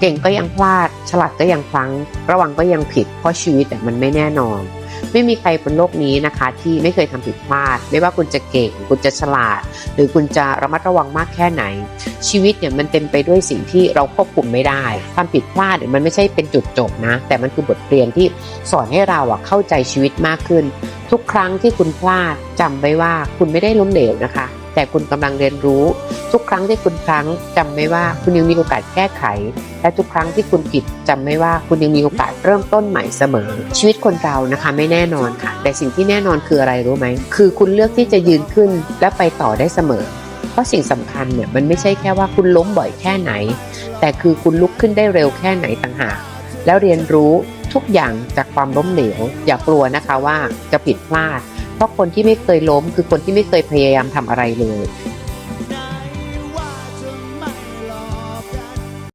เก่งก็ยังพลาด ฉลาดก็ยังพลั้ง ระวังก็ยังผิด เพราะชีวิตอะมันไม่แน่นอน ไม่มีใครบนโลกนี้นะคะ ที่ไม่เคยทำผิดพลาด ไม่ว่าคุณจะเก่ง คุณจะฉลาด หรือคุณจะระมัดระวังมากแค่ไหน ชีวิตเนี่ยมันเต็มไปด้วยสิ่งที่เราควบคุมไม่ได้ความผิดพลาดเนี่ยมันไม่ใช่เป็นจุดจบนะ แต่มันคือบทเรียนที่สอนให้เราอะเข้าใจชีวิตมากขึ้น ทุกครั้งที่คุณพลาดจำไว้ว่าคุณไม่ได้ล้มเหลวนะคะ แต่คุณกำลังเรียนรู้ ทุกครั้งที่คุณพลั้งจำไว้ว่าคุณยังมีโอกาสแก้ไข และทุกครั้งที่คุณผิดจำไว้ว่าคุณยังมีโอกาสเริ่มต้นใหม่เสมอ ชีวิตคนเรานะคะไม่แน่นอนค่ะ แต่สิ่งที่แน่นอนคืออะไรรู้ไหมคือคุณเลือกที่จะยืนขึ้นและไปต่อได้เสมอ เพราะสิ่งสำคัญเนี่ยมันไม่ใช่แค่ว่าคุณล้มบ่อยแค่ไหน แต่คือคุณลุกขึ้นได้เร็วแค่ไหนต่างหากแล้วเรียนรู้ทุกอย่างจากความล้มเหลว อย่ากลัวนะคะว่าจะผิดพลาด เพราะคนที่ไม่เคยล้มคือคนที่ไม่เคยพยายามทำอะไรเลย